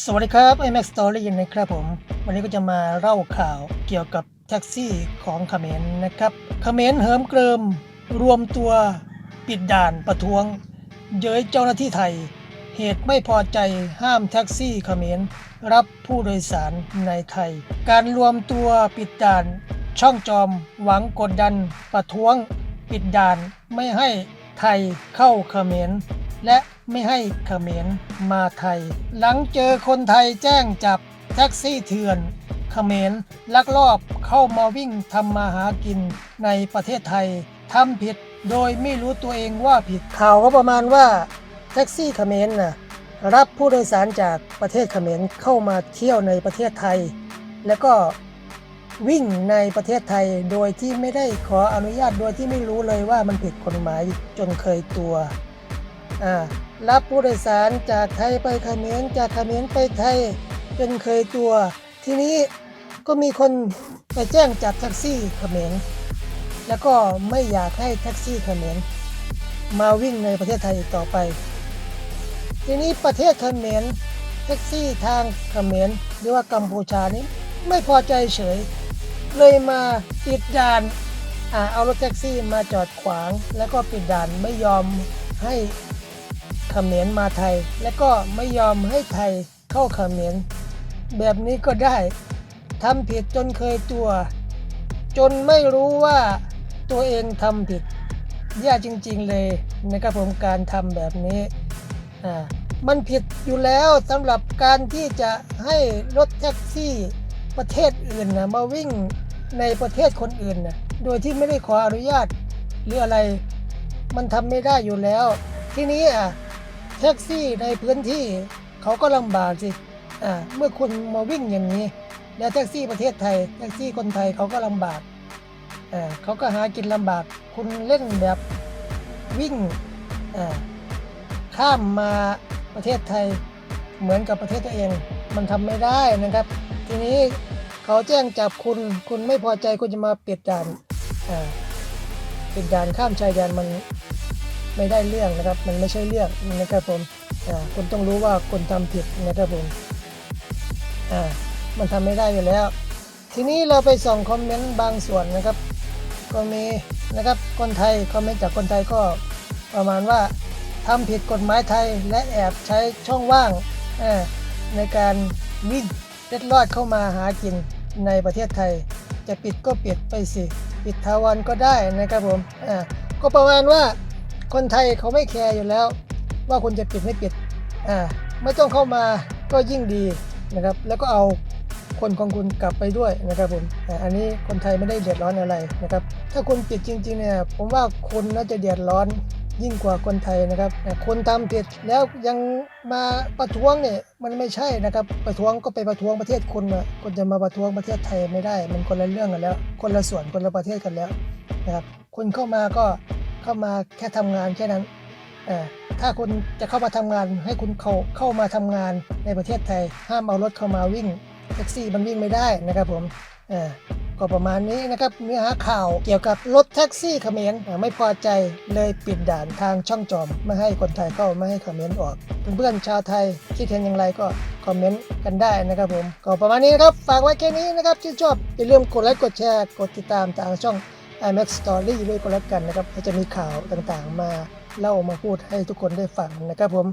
สวัสดีครับ iMac Story นะครับผม วันนี้ก็จะมาเล่าข่าวเกี่ยวกับแท็กซี่ของเขมรนะครับเขมรเหิมเกริม รวมตัวปิดด่านประท้วง เย้ยเจ้าหน้าที่ไทย เหตุไม่พอใจห้ามแท็กซี่เขมรรับผู้โดยสารในไทย การรวมตัวปิดด่าน ช่องจอมหวังกดดันประท้วง ปิดด่านไม่ให้ไทยเข้าเขมรและ ไม่ให้เขมรมาไทย หลังเจอคนไทยแจ้งจับแท็กซี่เถื่อนเขมรลักลอบเข้ามาวิ่งทำมาหากินในประเทศไทยทำผิดโดยไม่รู้ตัวเองว่าผิดข่าวก็ประมาณว่าแท็กซี่เขมรน่ะรับผู้โดยสารจากประเทศเขมรเข้ามาเที่ยวในประเทศไทย แล้วก็วิ่งในประเทศไทยโดยที่ไม่ได้ขออนุญาตโดยที่ไม่รู้เลยว่ามันผิดกฎหมายจนเคยตัว รับผู้โดยสารจากไทยไปเขมรจากเขมรไปไทยจนเคยตัว ทีนี้ก็มีคนไปแจ้งจับแท็กซี่เขมรแล้วก็ไม่อยากให้แท็กซี่เขมรมาวิ่งในประเทศไทยอีกต่อไป ทีนี้ประเทศเขมรแท็กซี่ทางเขมรหรือว่ากัมพูชานี้ไม่พอใจเฉย เลยมาปิดด่านอาเอารถแท็กซี่มาจอดขวาง แล้วก็ปิดด่านไม่ยอมให้ เขมรมาไทย และก็ไม่ยอมให้ไทยเข้าเขมรแบบนี้ก็ได้ทำผิดจนเคยตัว จนไม่รู้ว่าตัวเองทำผิดแย่จริง ๆเลยนะครับผมการทำแบบนี้อ่ามันผิดอยู่แล้วสำหรับการที่จะให้รถแท็กซี่ประเทศอื่นนะมาวิ่งในประเทศคนอื่นนะโดยที่ไม่ได้ขออนุญาตหรืออะไร มันทำไม่ได้อยู่แล้ว ทีนี้อะ แท็กซี่ในพื้นที่เขาก็ลำบากสิอ่าเมื่อคุณมาวิ่งอย่างนี้ แล้วแท็กซี่ประเทศไทย แท็กซี่คนไทยเขาก็ลำบากอ่าเขาก็หากินลำบาก คุณเล่นแบบวิ่งอ่าข้ามมาประเทศไทยเหมือนกับประเทศตัวเอง มันทำไม่ได้นะครับ ทีนี้เขาแจ้งจับคุณคุณไม่พอใจคุณจะมาปิดด่านอ่าเป็นการข้ามชายแดนมัน ไม่ได้เรื่องนะครับ มันไม่ใช่เรื่องนะครับผมอ่าคุณต้องรู้ว่าคุณทำผิดนะครับผมอ่ามันทำไม่ได้อยู่แล้ว ทีนี้เราไปส่องคอมเมนต์บางส่วนนะครับ ก็มีนะครับคนไทยคอมเมนต์จากคนไทยก็ประมาณว่าทำผิดกฎหมายไทยและแอบใช้ช่องว่างอ่าในการวิ่งเล็ดลอดเข้ามาหากินในประเทศไทย จะปิดก็ปิดไปสิ ปิดทาวันก็ได้นะครับผมอ่าก็ประมาณว่า คนไทยเขาไม่แคร์อยู่แล้ว ว่าคุณจะปิดไม่ปิดอ่าไม่ต้องเข้ามาก็ยิ่งดีนะครับ แล้วก็เอาคนของคุณกลับไปด้วยนะครับผมอ,อันนี้คนไทยไม่ได้เดือดร้อนอะไรนะครับ ถ้าคุณปิดจริงๆเนี่ยผมว่าคุณน่าจะเดือดร้อนยิ่งกว่าคนไทยนะครับ คนทำผิดแล้วยังมาประท้วงเนี่ยมันไม่ใช่นะครับ ประท้วงก็ไปประท้วงประเทศคุณนะคุณจะมาประท้วงประเทศไทยไม่ได้ มันคนละเรื่องกันแล้ว คนละส่วนคนละประเทศกันแล้วนะครับคุณเข้ามาก็ เข้ามาแค่ทำงานแค่นั้นถ้าคุณจะเข้ามาทำงานให้คุณเข้าเข้ามาทำงานในประเทศไทย ห้ามเอารถเข้ามาวิ่งแท็กซี่มันวิ่งไม่ได้นะครับผมก็ประมาณนี้นะครับเนื้อหาข่าวเกี่ยวกับรถแท็กซี่เขมรไม่พอใจเลยปิดด่านทางช่องจอม ไม่ให้คนไทยเข้าไม่ให้เขมรออก เพื่อนๆชาวไทยคิดเห็นอย่างไรก็คอมเมนต์กันได้นะครับผม ก็ประมาณนี้นะครับ ฝากไว้แค่นี้นะครับที่ชอบอย่าลืมกดไลค์กดแชร์กดติดตามทางช่อง IMAX Story ด้วยก็แล้วกันนะครับจะมีข่าวต่างๆ มาเล่ามาพูดให้ทุกคนได้ฟังนะครับผม